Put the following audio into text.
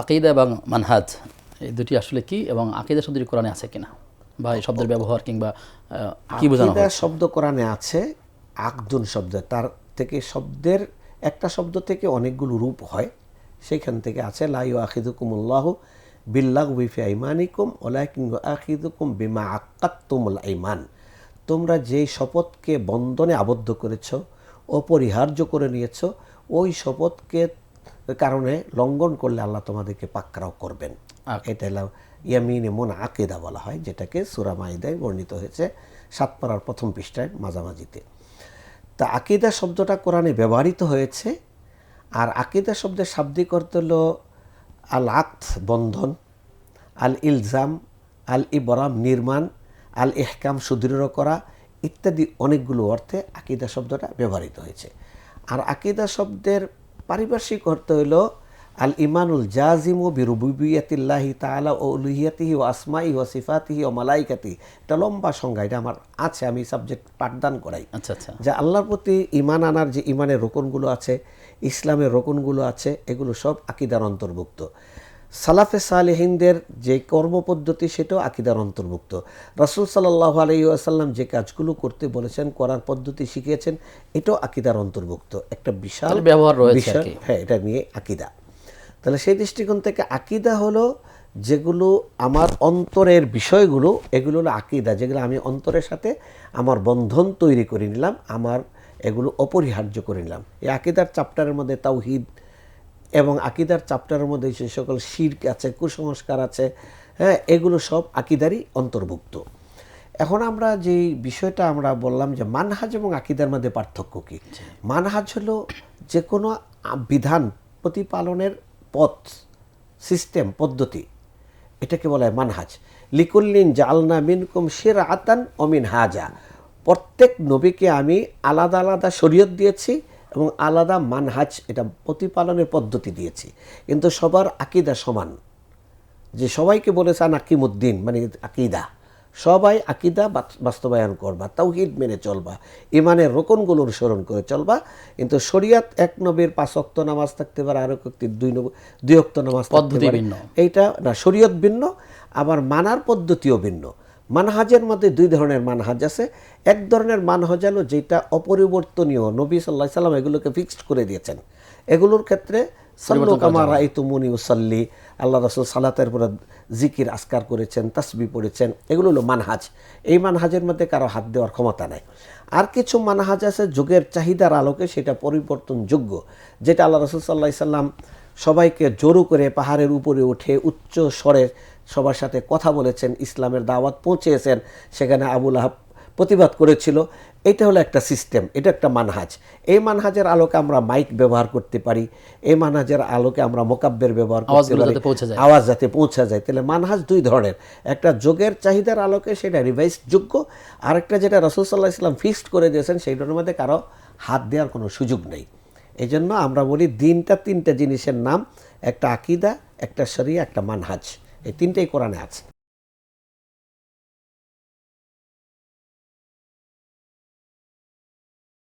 আকিদা এবং মানহাজ এই দুটি আসলে কি এবং আকিদা শব্দটি কোরআনে আছে কিনা বা এই শব্দের ব্যবহার কিংবা কি বোঝানো শব্দ কোরআনে আছে আকদুন শব্দ তার থেকে শব্দের একটা শব্দ থেকে অনেকগুলো রূপ হয় সেখান থেকে আছে লাইউ আখিদুকুমুল্লাহ বিল্লাহ বিফি আইমানিকুম ওলাকিন আখিদুকুম বিমা আক্কাত্তুমুল আইমান। তোমরা যেই শপথকে বন্ধনে আবদ্ধ করেছ অপরিহার্য করে নিয়েছ ওই শপথকে কারণে লঙ্ঘন করলে আল্লাহ তোমাদেরকে পাকড়াও করবেন। এটা হলো ইয়ামিন মন আকেদা বলা হয় যেটাকে সুরা মাইদায় বর্ণিত হয়েছে সাতপাড়ার প্রথম পৃষ্ঠায় মাঝামাঝিতে। তা আকিদা শব্দটা কোরআনে ব্যবহৃত হয়েছে আর আকিদা শব্দের শাব্দিক অর্থ হলো আল আক্ত বন্ধন আল ইলজাম আল ইবরাম নির্মাণ আল ইহকাম সুদৃঢ় করা ইত্যাদি অনেকগুলো অর্থে আকিদা শব্দটা ব্যবহৃত হয়েছে। আর আকিদা শব্দের পারিপার্শ্বিক অর্থ হইল আল ইমানুল জাজিম ও বিরুবিয়াতিল্লাহি তালা ও লুহিয়াতিহি ও আসমাই ও সিফাতিহি ও মালাইকাতি। এটা লম্বা সংজ্ঞা এটা আমার আছে আমি সাবজেক্ট পাঠদান করাই। আচ্ছা আচ্ছা। যে আল্লাহর প্রতি ইমান আনার যে ইমানের রোকনগুলো আছে ইসলামের রোকনগুলো আছে এগুলো সব আকিদার অন্তর্ভুক্ত। সালাফে সালেহিনদের যে কর্মপদ্ধতি সেটাও আকিদার অন্তর্ভুক্ত। রাসুল সাল্লাহ আলাইসাল্লাম যে কাজগুলো করতে বলেছেন করার পদ্ধতি শিখিয়েছেন এটাও আকিদার অন্তর্ভুক্ত। একটা বিশাল ব্যবহার রয়েছে হ্যাঁ এটা নিয়ে আকিদা। তাহলে সেই দৃষ্টিকোণ থেকে আকিদা হলো যেগুলো আমার অন্তরের বিষয়গুলো এগুলো হলো আকিদা যেগুলো আমি অন্তরের সাথে আমার বন্ধন তৈরি করে নিলাম আমার এগুলো অপরিহার্য করে নিলাম। এই আকিদার চাপ্টারের মধ্যে তাওহিদ এবং আকিদার চাপ্টারের মধ্যে যে সকল শির্ক আছে কুসংস্কার আছে হ্যাঁ এগুলো সব আকিদারই অন্তর্ভুক্ত। এখন আমরা যে বিষয়টা আমরা বললাম যে মানহাজ এবং আকিদার মধ্যে পার্থক্য কী? মানহাজ হলো যে কোনো বিধান প্রতিপালনের পথ সিস্টেম পদ্ধতি এটাকে বলা হয় মানহাজ। লিকুল্লিন জালনা মিনকুম শির আতান অমিন হাজা প্রত্যেক নবীকে আমি আলাদা আলাদা শরীয়ত দিয়েছি এবং আলাদা মানহাজ এটা প্রতিপালনের পদ্ধতি দিয়েছি। কিন্তু সবার আকিদা সমান। যে সবাইকে বলেছেন আকিমুদ্দিন মানে আকিদা। সবাই আকিদা বাস্তবায়ন করবা তাওহিদ মেনে চলবা ইমানের রোকনগুলো অনুসরণ করে চলবা কিন্তু শরিয়াত এক নবীর পাঁচ অক্ত নামাজ থাকতে পারে আরও ব্যক্তির দুই নব দুই অক্ত নামাজ পদ্ধতি ভিন্ন। এইটা না শরীয়ত ভিন্ন আবার মানার পদ্ধতিও ভিন্ন। মানহাজের মধ্যে দুই ধরনের মানহাজ আছে। এক ধরনের মানহাজ হলো যেটা অপরিবর্তনীয় নবী সাল্লাহ সাল্লাম এগুলোকে ফিক্সড করে দিয়েছেন। এগুলোর ক্ষেত্রে সাল্লু কামার রাইতুমুনি উসাল্লি আল্লাহ রসুল সালাতের পরে জিকির আসকার করেছেন তাসবি পড়েছেন এগুলো হলো মানহাজ। এই মানহাজের মধ্যে কারও হাত দেওয়ার ক্ষমতা নাই। আর কিছু মানহাজ আছে যুগের চাহিদার আলোকে সেটা পরিবর্তনযোগ্য যেটা আল্লাহ রসুল সাল্লাহ সাল্লাম সবাইকে জোরু করে পাহাড়ের উপরে উঠে উচ্চ স্বরে সবার সাথে কথা বলেছেন ইসলামের দাওয়াত পৌঁছেছেন সেখানে আবুল আহাব প্রতিবাদ করেছিল। এটা হলো একটা সিস্টেম এটা একটা মানহাজ। এই মানহাজের আলোকে আমরা মাইক ব্যবহার করতে পারি এই মানহাজের আলোকে আমরা মোকাব্বের ব্যবহার করতে পারি। আওয়াজ যাতে পৌঁছা যায়। তাহলে মানহাজ দুই ধরনের একটা যোগের চাহিদার আলোকে সেটা রিভাইস যোগ্য আরেকটা যেটা রসুল সাল্লাহ ইসলাম ফিক্সড করে দিয়েছেন সেইটার মধ্যে কারও হাত দেওয়ার কোনো সুযোগ নেই। এই জন্য আমরা বলি দিনটা তিনটা জিনিসের নাম একটা আকিদা একটা শরিয়া একটা মানহাজ। এই তিনটেই কোরআনে আছে।